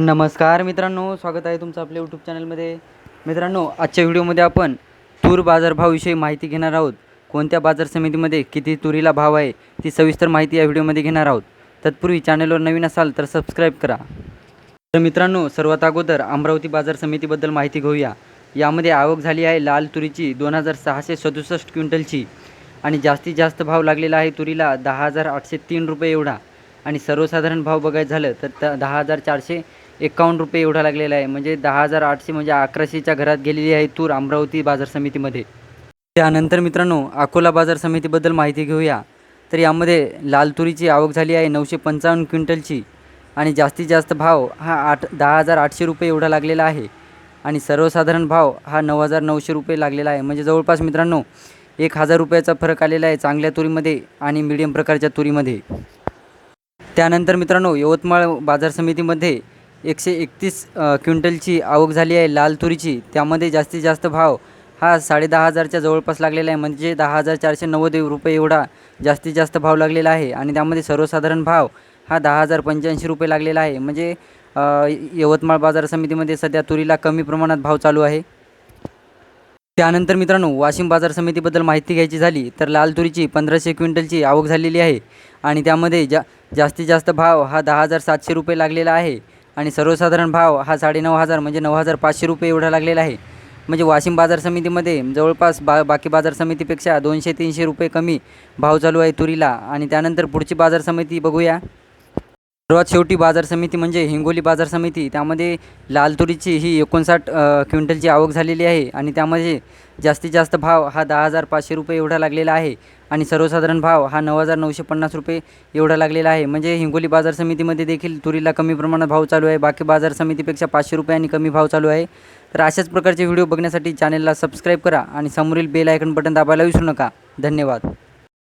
नमस्कार मित्रांनो स्वागत आहे तुमचं आपल्या यूट्यूब चॅनलमध्ये मित्रांनो आजच्या व्हिडिओमध्ये आपण तूर बाजारभावाविषयी माहिती घेणार आहोत. कोणत्या बाजार समितीमध्ये किती तुरीला भाव आहे ती सविस्तर माहिती या व्हिडिओमध्ये घेणार आहोत. तत्पूर्वी चॅनलवर नवीन असाल तर सबस्क्राईब करा. तर मित्रांनो सर्वात अगोदर अमरावती बाजार समितीबद्दल माहिती घेऊया. यामध्ये आवक झाली आहे लाल तुरीची दोन हजार सहाशे सदुसष्ट क्विंटलची. आणि जास्तीत जास्त भाव लागलेला आहे तुरीला दहा हजार आठशे तीन रुपये एवढा. आणि सर्वसाधारण भाव बघायचं झालं तर दहा हजार चारशे एकावन्न रुपये एवढा लागलेला आहे. म्हणजे दहा हजार आठशे म्हणजे अकराशेच्या घरात गेलेली आहे तूर अमरावती बाजार समितीमध्ये. त्यानंतर मित्रांनो अकोला बाजार समितीबद्दल माहिती घेऊया. तर यामध्ये लाल तुरीची आवक झाली आहे नऊशे पंचावन्न क्विंटलची आणि जास्तीत जास्त भाव हा आठ दहा हजार आठशे रुपये एवढा लागलेला आहे. आणि सर्वसाधारण भाव हा नऊ हजार नऊशे रुपये लागलेला आहे. म्हणजे जवळपास मित्रांनो एक हजार रुपयाचा फरक आलेला आहे चांगल्या तुरीमध्ये आणि मिडियम प्रकारच्या तुरीमध्ये. त्यानंतर मित्रांनो यवतमाळ बाजार समितीमध्ये एकशे एकतीस क्विंटलची आवक झाली आहे लाल तुरीची. त्यामध्ये जास्तीत जास्त भाव हा साडेदहा हजारच्या जवळपास लागलेला आहे. म्हणजे दहा हजार चारशे नव्वद रुपये एवढा जास्तीत जास्त भाव लागलेला आहे. आणि त्यामध्ये सर्वसाधारण भाव हा दहा हजार पंच्याऐंशी रुपये लागलेला आहे. म्हणजे यवतमाळ बाजार समितीमध्ये सध्या तुरीला कमी प्रमाणात भाव चालू आहे. त्यानंतर मित्रांनो वाशिम बाजार समितीबद्दल माहिती घ्यायची झाली तर लाल तुरीची पंधराशे क्विंटलची आवक झालेली आहे. आणि त्यामध्ये जा जास्तीत जास्त भाव हा दहा हजार सातशे रुपये लागलेला आहे. आणि सर्वसाधारण भाव हा साडेनऊ हजार म्हणजे नऊ हजार पाचशे रुपये एवढा लागलेला आहे. म्हणजे वाशिम बाजार समितीमध्ये जवळपास बा बाकी बाजार समितीपेक्षा दोनशे तीनशे रुपये कमी भाव चालू आहे तुरीला. आणि त्यानंतर पुढची बाजार समिती बघूया. सर्वात शेवटी बाजार समिती म्हणजे हिंगोली बाजार समिती. त्यामध्ये लाल तुरीची ही एकोणसाठ क्विंटलची आवक झालेली आहे आणि त्यामध्ये जास्तीत जास्त भाव हा दहा हजार पाचशे रुपये एवढा लागलेला आहे आणि सर्वसाधारण भाव हा नऊ हजार नऊशे पन्नास रुपये एवढा लागलेला आहे. म्हणजे हिंगोली बाजार समितीमध्ये देखील तुरीला कमी प्रमाणात भाव चालू आहे. बाकी बाजार समितीपेक्षा पाचशे रुपयांनी कमी भाव चालू आहे. तर अशाच प्रकारचे व्हिडिओ बघण्यासाठी चॅनलला सबस्क्राईब करा आणि समोरील बेल आयकन बटन दाबायला विसरू नका. धन्यवाद.